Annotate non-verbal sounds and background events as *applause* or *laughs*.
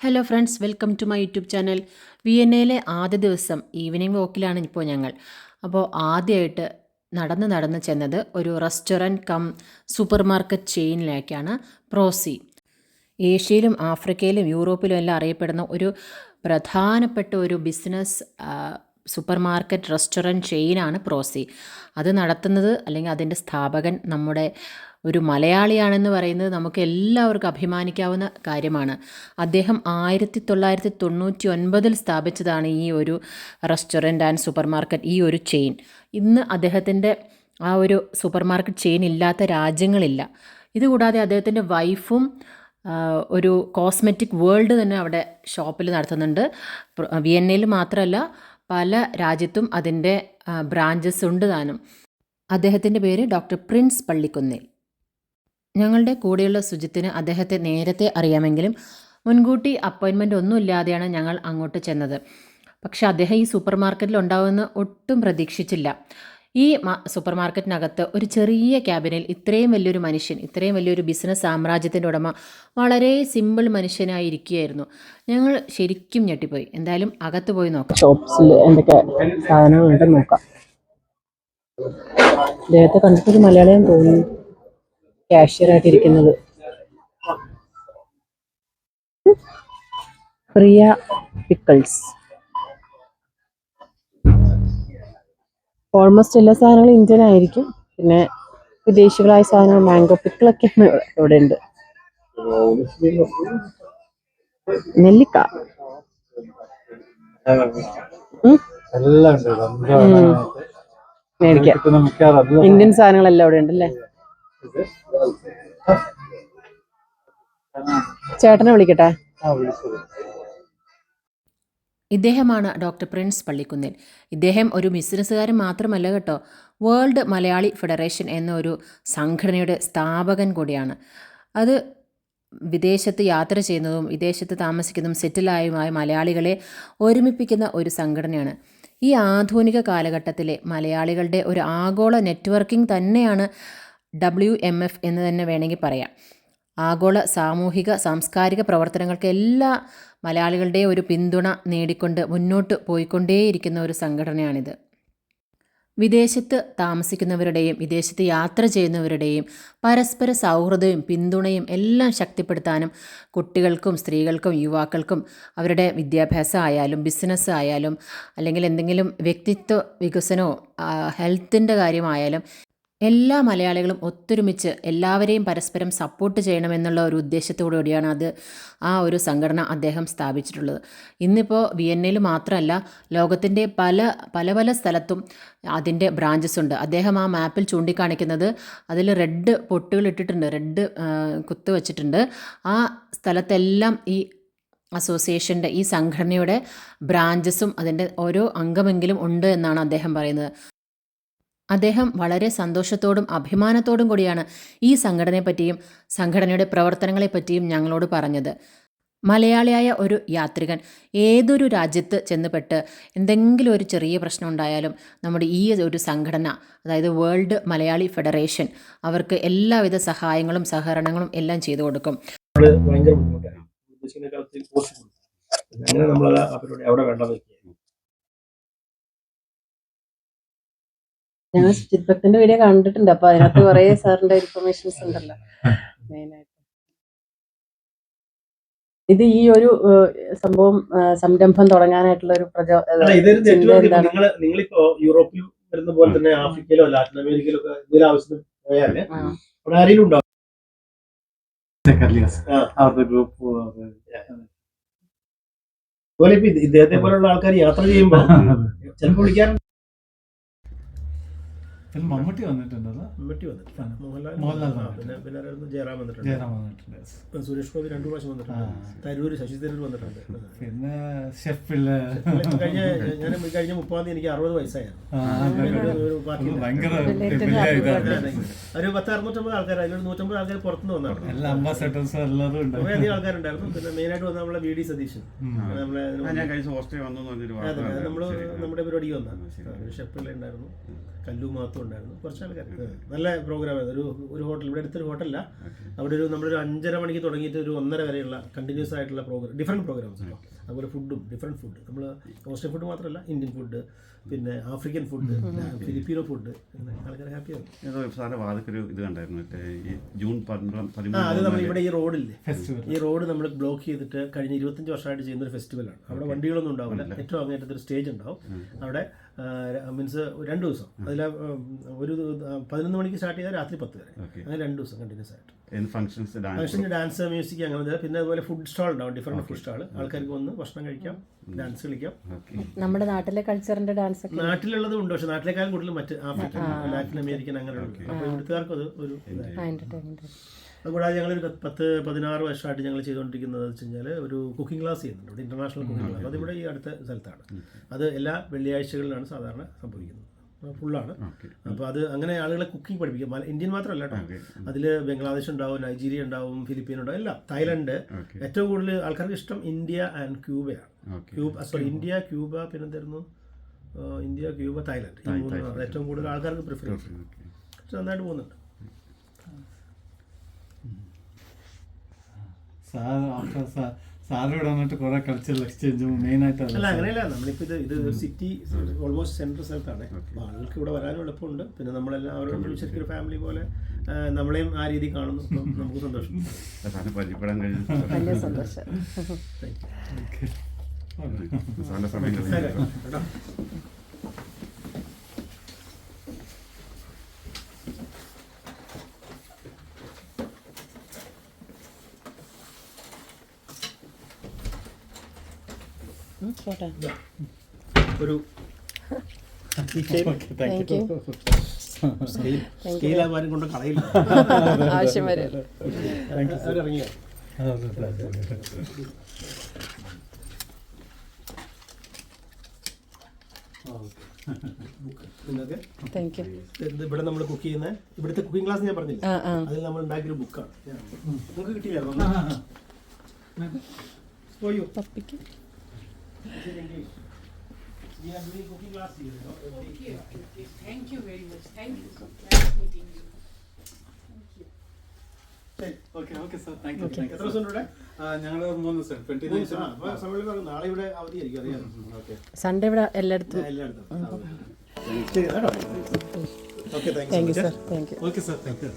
Hello friends welcome to my YouTube channel V N എയിലെ ആദ്യ ദിവസം ഈവനിങ് വോക്കിലാണ് ഇപ്പോൾ ഞങ്ങൾ. അപ്പോൾ ആദ്യമായിട്ട് നടന്ന് നടന്ന് ചെന്നത് ഒരു റെസ്റ്റോറന്റ് കം സൂപ്പർ മാർക്കറ്റ് ചെയിനിലേക്കാണ് പ്രോസി ഏഷ്യയിലും ആഫ്രിക്കയിലും യൂറോപ്പിലും എല്ലാം അറിയപ്പെടുന്ന ഒരു പ്രധാനപ്പെട്ട ഒരു ബിസിനസ് സൂപ്പർ മാർക്കറ്റ് റെസ്റ്റോറന്റ് ചെയിനാണ് പ്രോസി അത് നടത്തുന്നത് അല്ലെങ്കിൽ അതിന്റെ സ്ഥാപകൻ നമ്മുടെ ഒരു മലയാളിയാണെന്ന് പറയുന്നത് നമുക്ക് എല്ലാവർക്കും അഭിമാനിക്കാവുന്ന കാര്യമാണ്. അദ്ദേഹം ആയിരത്തി തൊള്ളായിരത്തി തൊണ്ണൂറ്റി ഒൻപതിൽ സ്ഥാപിച്ചതാണ് ഈ ഒരു റെസ്റ്റോറന്റ് ആൻഡ് സൂപ്പർ മാർക്കറ്റ് ഈ ഒരു ചെയിൻ. ഇന്ന് അദ്ദേഹത്തിന്റെ ആ ഒരു സൂപ്പർ മാർക്കറ്റ് ചെയിൻ ഇല്ലാത്ത രാജ്യങ്ങളില്ല. ഇതുകൂടാതെ അദ്ദേഹത്തിന്റെ വൈഫും ഒരു കോസ്മെറ്റിക് വേൾഡ് തന്നെ അവിടെ ഷോപ്പിൽ നടത്തുന്നുണ്ട്. വിയന്നയിൽ മാത്രമല്ല പല രാജ്യത്തും അതിന്റെ ബ്രാഞ്ചസ് ഉണ്ട് താനും. അദ്ദേഹത്തിന്റെ പേര് ഡോക്ടർ പ്രിൻസ് പള്ളിക്കുന്നിൽ. ഞങ്ങളുടെ കൂടെയുള്ള സുജിത്തിന് അദ്ദേഹത്തെ നേരത്തെ അറിയാമെങ്കിലും മുൻകൂട്ടി അപ്പോയിൻമെന്റ് ഒന്നുമില്ലാതെയാണ് ഞങ്ങൾ അങ്ങോട്ട് ചെന്നത്. പക്ഷെ അദ്ദേഹം ഈ സൂപ്പർ മാർക്കറ്റിൽ ഉണ്ടാവുമെന്ന് ഒട്ടും പ്രതീക്ഷിച്ചില്ല. ഈ സൂപ്പർ മാർക്കറ്റിനകത്ത് ഒരു ചെറിയ ക്യാബിനിൽ ഇത്രയും വലിയൊരു മനുഷ്യൻ ഇത്രയും വലിയൊരു ബിസിനസ് സാമ്രാജ്യത്തിന്റെ ഉടമ വളരെ സിമ്പിൾ മനുഷ്യനായി ഇരിക്കുകയായിരുന്നു ഞങ്ങൾ ശരിക്കും ഞെട്ടിപ്പോയി. എന്തായാലും അകത്ത് പോയി നോക്കാം. എന്തൊക്കെ നോക്കാം. അദ്ദേഹത്തെ കണ്ടിട്ടൊരു തോന്നുന്നു. കാഷ്യറായിട്ട് ഇരിക്കുന്നത്. പ്രിയ പിക്കിൾസ്. ഓൾമോസ്റ്റ് എല്ലാ സാധനങ്ങളും ഇന്ത്യൻ ആയിരിക്കും. പിന്നെ വിദേശികളായ സാധനങ്ങൾ മാംഗോ പിക്കിളൊക്കെയാണ് ഇവിടെ ഉണ്ട്. നെല്ലിക്ക. ഇന്ത്യൻ സാധനങ്ങളെല്ലാം അവിടെ ഉണ്ട് അല്ലേ ചേട്ടനെ വിളിക്കട്ടെ. ഇദ്ദേഹമാണ് ഡോക്ടർ പ്രിൻസ് പള്ളിക്കുന്നിൽ. ഇദ്ദേഹം ഒരു ബിസിനസ്സുകാരൻ മാത്രമല്ല കേട്ടോ. വേൾഡ് മലയാളി ഫെഡറേഷൻ എന്ന ഒരു സംഘടനയുടെ സ്ഥാപകൻ കൂടിയാണ്. അത് വിദേശത്ത് യാത്ര ചെയ്യുന്നതും വിദേശത്ത് താമസിക്കുന്നതും സെറ്റിലായുമായ മലയാളികളെ ഒരുമിപ്പിക്കുന്ന ഒരു സംഘടനയാണ്. ഈ ആധുനിക കാലഘട്ടത്തിലെ മലയാളികളുടെ ഒരു ആഗോള നെറ്റ്വർക്കിംഗ് തന്നെയാണ് ഡബ്ല്യു എം എഫ് എന്ന് തന്നെ വേണമെങ്കിൽ പറയാം. ആഗോള സാമൂഹിക സാംസ്കാരിക പ്രവർത്തനങ്ങൾക്ക് എല്ലാ മലയാളികളുടെ ഒരു പിന്തുണ നേടിക്കൊണ്ട് മുന്നോട്ട് പോയിക്കൊണ്ടേയിരിക്കുന്ന ഒരു സംഘടനയാണിത്. വിദേശത്ത് താമസിക്കുന്നവരുടെയും വിദേശത്ത് യാത്ര ചെയ്യുന്നവരുടെയും പരസ്പര സൗഹൃദവും പിന്തുണയും എല്ലാം ശക്തിപ്പെടുത്താനും കുട്ടികൾക്കും സ്ത്രീകൾക്കും യുവാക്കൾക്കും അവരുടെ വിദ്യാഭ്യാസം ആയാലും ബിസിനസ് ആയാലും അല്ലെങ്കിൽ എന്തെങ്കിലും വ്യക്തിത്വ വികസനമോ ഹെൽത്തിന്റെ കാര്യമായാലും എല്ലാ മലയാളികളും ഒത്തൊരുമിച്ച് എല്ലാവരെയും പരസ്പരം സപ്പോർട്ട് ചെയ്യണമെന്നുള്ള ഒരു ഉദ്ദേശത്തോടു കൂടിയാണ് അത് ആ ഒരു സംഘടന അദ്ദേഹം സ്ഥാപിച്ചിട്ടുള്ളത്. ഇന്നിപ്പോൾ വി എൻ എയിൽ മാത്രമല്ല ലോകത്തിന്റെ പല പല പല സ്ഥലത്തും അതിന്റെ ബ്രാഞ്ചസ് ഉണ്ട്. അദ്ദേഹം ആ മാപ്പിൽ ചൂണ്ടിക്കാണിക്കുന്നത് അതിൽ റെഡ് പൊട്ടുകൾ ഇട്ടിട്ടുണ്ട് റെഡ് കുത്ത് വച്ചിട്ടുണ്ട്. ആ സ്ഥലത്തെല്ലാം ഈ അസോസിയേഷന്റെ ഈ സംഘടനയുടെ ബ്രാഞ്ചസും അതിന്റെ ഓരോ അംഗമെങ്കിലും ഉണ്ട് എന്നാണ് അദ്ദേഹം പറയുന്നത്. അദ്ദേഹം വളരെ സന്തോഷത്തോടും അഭിമാനത്തോടും കൂടിയാണ് ഈ സംഘടനയെപ്പറ്റിയും സംഘടനയുടെ പ്രവർത്തനങ്ങളെപ്പറ്റിയും ഞങ്ങളോട് പറഞ്ഞത്. മലയാളിയായ ഒരു യാത്രികൻ ഏതൊരു രാജ്യത്ത് ചെന്നുപെട്ട് എന്തെങ്കിലും ഒരു ചെറിയ പ്രശ്നം ഉണ്ടായാലും നമ്മുടെ ഈ ഒരു സംഘടന അതായത് വേൾഡ് മലയാളി ഫെഡറേഷൻ അവർക്ക് എല്ലാവിധ സഹായങ്ങളും സഹകരണങ്ങളും എല്ലാം ചെയ്തു കൊടുക്കും. അങ്ങനെ നമ്മൾ അവരോട് എവിടെ വേണ്ടെന്ന് ഞങ്ങൾ ചിത്രത്തിന്റെ വീഡിയോ കണ്ടിട്ടുണ്ട്. അപ്പൊ അതിനകത്ത് കുറെ സാറിന്റെ ഇൻഫർമേഷൻസ് ഉണ്ടല്ലോ. മെയിനായിട്ട് ഇത് ഈ ഒരു സംഭവം സംരംഭം തുടങ്ങാനായിട്ടുള്ള ഒരു പ്രചോ? നിങ്ങൾ നിങ്ങളിപ്പോ യൂറോപ്പിൽ വരുന്ന പോലെ തന്നെ ആഫ്രിക്കയിലോ ലാറ്റിൻ അമേരിക്കയിലോ ഒക്കെ എന്തെങ്കിലും ആവശ്യത്തിന് പോയാൽ. അവിടെ ആരെങ്കിലും ഉണ്ടാവും. അവരുടെ ഗ്രൂപ്പ് അതുപോലെ ഇപ്പൊ ഇത് ഇദ്ദേഹത്തെ പോലുള്ള ആൾക്കാർ യാത്ര ചെയ്യുമ്പോൾ *laughs* ചിലപ്പോൾ വിളിക്കാൻ പിന്നെ മമ്മൂട്ടി വന്നിട്ടുണ്ട് മമ്മൂട്ടി വന്നിട്ടുണ്ട്. മോഹൻലാൽ മോഹൻലാൽ പിന്നെ പിന്നെ ആരായിരുന്നു? ജയറാം വന്നിട്ടുണ്ട്. ജയറാം വന്നിട്ടുണ്ട് സുരേഷ് ഗോപി രണ്ടു പ്രാവശ്യം വന്നിട്ടുണ്ട്. ആ. തരൂര് ശശി തരൂർ വന്നിട്ടുണ്ട്. പിന്നെ ഷെഫിൽ. കഴിഞ്ഞ ഞാൻ കഴിഞ്ഞ മുപ്പാം തീയതി എനിക്ക് അറുപത് വയസ്സായിരുന്നു. ഒരു- പത്ത് അറുന്നൂറ്റമ്പത് ആൾക്കാർ അതിലൊരു നൂറ്റമ്പത് ആൾക്കാർ പുറത്തുനിന്ന് വന്നാണ്. എല്ലാ അംബാസഡേഴ്സും എല്ലാവരും ഉണ്ട്. കുറേ അധികം ആൾക്കാരുണ്ടായിരുന്നു. പിന്നെ മെയിനായിട്ട് വന്ന നമ്മളെ വി ഡി സതീശൻ. നമ്മളെ. നമ്മൾ നമ്മുടെ പരിപാടിക്ക് വന്ന ഷെഫിലുണ്ടായിരുന്നു ഉണ്ടായിരുന്നു. കല്ലു മാത്തു ദിവസം ഉണ്ടായിരുന്നു. കുറച്ച് ആൾക്കാർ നല്ല പ്രോഗ്രാം പ്രോഗ്രാമായിരുന്നു ഒരു ഒരു ഹോട്ടൽ ഇവിടെ അടുത്തൊരു ഹോട്ടലല്ല അവിടെ ഒരു നമ്മളൊരു അഞ്ചര മണിക്ക് തുടങ്ങിയിട്ട് ഒരു ഒന്നര വരെയുള്ള കണ്ടിന്യൂസ് ആയിട്ടുള്ള പ്രോഗ്രാം ഡിഫറെന്റ് പ്രോഗ്രാംസ് കേട്ടോ അതുപോലെ ഫുഡും ഡിഫറെന്റ് ഫുഡ് നമ്മൾ ഓസ്ട്രേലിയൻ ഫുഡ് മാത്രമല്ല ഇന്ത്യൻ ഫുഡ് പിന്നെ ആഫ്രിക്കൻ ഫുഡ് ഫിലിപ്പീനോ ഫുഡ് അങ്ങനെ ആൾക്കാർ ഹാപ്പിയാണ് ഏതോ വാദക്കൊരു ഇത് കണ്ടായിരുന്നു ഈ ജൂൺ പന്ത്രണ്ട് അത് നമ്മൾ ഇവിടെ ഈ റോഡില്ലേ? ഈ റോഡ് നമ്മൾ ബ്ലോക്ക് ചെയ്തിട്ട് കഴിഞ്ഞ ഇരുപത്തഞ്ച് വർഷമായിട്ട് ചെയ്യുന്ന ഒരു ഫെസ്റ്റിവലാണ് അവിടെ വണ്ടികളൊന്നും ഉണ്ടാവില്ല. ഏറ്റവും അങ്ങേറ്റത്തെ ഒരു സ്റ്റേജ് ഉണ്ടാവും. അവിടെ മീൻസ് രണ്ട് ദിവസം. അതിൽ ഒരു പതിനൊന്ന് മണിക്ക് സ്റ്റാർട്ട് ചെയ്താൽ രാത്രി പത്ത് വരെ. അങ്ങനെ രണ്ട് ദിവസം കണ്ടിന്യൂസ് ആയിട്ട്. ഫംഗ്ഷൻസ് ഡാൻസ് ഫംഗ്ഷന് ഡാൻസ് മ്യൂസിക് അങ്ങനെ പിന്നെ അതുപോലെ ഫുഡ് സ്റ്റാൾ ഉണ്ടാവും. ഡിഫറെന്റ് ഫുഡ് സ്റ്റാൾ ആൾക്കാർക്ക് വന്ന് ഭക്ഷണം കഴിക്കാം ഡാൻസ് കളിക്കാം. നമ്മുടെ നാട്ടിലെ കൾച്ചറിന്റെ ഡാൻസ് നാട്ടിലുള്ളത് നാട്ടിലുള്ളതും ഉണ്ട്. പക്ഷെ നാട്ടിലേക്കാളും കൂടുതൽ മറ്റ് ആഫ്രിക്കൻ ലാറ്റിൻ അമേരിക്കൻ അങ്ങനെയുള്ള അപ്പോൾ ഇവിടുത്തുകാർക്ക് അത് ഒരു അതുകൂടാതെ ഞങ്ങളൊരു പത്ത് പത്ത് പതിനാറ് വർഷമായിട്ട് ഞങ്ങൾ ചെയ്തുകൊണ്ടിരിക്കുന്നത് വെച്ച് കഴിഞ്ഞാൽ ഒരു കുക്കിംഗ് ക്ലാസ് ചെയ്യുന്നുണ്ട്. ഇവിടെ ഇന്റർനാഷണൽ കുക്കിംഗ് ക്ലാസ് അതിവിടെ ഈ അടുത്ത സ്ഥലത്താണ്. അത് എല്ലാ വെള്ളിയാഴ്ചകളിലാണ് സാധാരണ സംഭവിക്കുന്നത്. ഫുള്ളാണ്. അപ്പോൾ അത് അങ്ങനെ ആളുകളെ കുക്കിംഗ് പഠിപ്പിക്കും. ഇന്ത്യൻ മാത്രമല്ല കേട്ടോ. അതിൽ അതിൽ ബംഗ്ലാദേശ് ഉണ്ടാവും നൈജീരിയ ഉണ്ടാവും ഫിലിപ്പീൻ ഉണ്ടാവും എല്ലാം. തായ്ലൻഡ് ഏറ്റവും കൂടുതൽ ആൾക്കാർക്ക് ഇഷ്ടം ഇന്ത്യ ആൻഡ് ക്യൂബയാണ്. ക്യൂബ സോറി ഇന്ത്യ ക്യൂബ പിന്നെ എന്തായിരുന്നു ഇന്ത്യ ക്യൂബ തായ്ലൻഡ്. ഈ മൂന്ന് ഏറ്റവും കൂടുതൽ ആൾക്കാർക്ക് പ്രിഫറൻസ് നന്നായിട്ട് പോകുന്നുണ്ട്. സാർ ആഫ്റ്റർ സാർ സാർ ഇവിടെ വന്നിട്ട് കുറെ കൾച്ചറൽ എക്സ്ചേഞ്ചും മെയിൻ ആയിട്ട് അല്ല അങ്ങനെയല്ല നമ്മളിപ്പോൾ ഇത് ഇത് സിറ്റി ഓൾമോസ്റ്റ് സെൻട്രൽ സ്ഥലത്താണ്. അപ്പോൾ ആളുകൾക്ക് ഇവിടെ വരാനും എളുപ്പമുണ്ട്. പിന്നെ നമ്മളെല്ലാം അവരോട് ശരിക്കും ഫാമിലി പോലെ നമ്മളെയും ആ രീതി കാണുന്നു. അപ്പം നമുക്ക് സന്തോഷം. പരിചയപ്പെടാൻ കഴിഞ്ഞു. സന്തോഷം. സാറിന്റെ സമയം കഴിഞ്ഞു. കേട്ടോ ഒരു കൊണ്ട് കളയില്ല ആവശ്യം വരും ഇവിടെ നമ്മൾ കുക്ക് ചെയ്യുന്ന ഇവിടുത്തെ കുക്കിംഗ് ക്ലാസ് ഞാൻ പറഞ്ഞില്ല അതിൽ നമ്മൾ ഉണ്ടാക്കിയൊരു ബുക്കാണ് നമുക്ക് കിട്ടിയില്ല പോയോ പപ്പിക്ക് cooking class okay. Thank you very much. Thank you. Nice meeting you. Okay okay sir thank you thank എത്ര ദിവസം ഇവിടെ? ഞങ്ങൾ മൂന്ന് ദിവസം. ട്വന്റി മൂന്ന് ദിവസം. ആ, അപ്പോൾ സമയം പറഞ്ഞു നാളെ ഇവിടെ അവധിയായിരിക്കും അറിയാം ഓക്കെ സൺഡേ ഇവിടെ എല്ലായിടത്തും. എല്ലായിടത്തും. ശരി കേട്ടോ. Okay thank you sir thank you okay sir thank you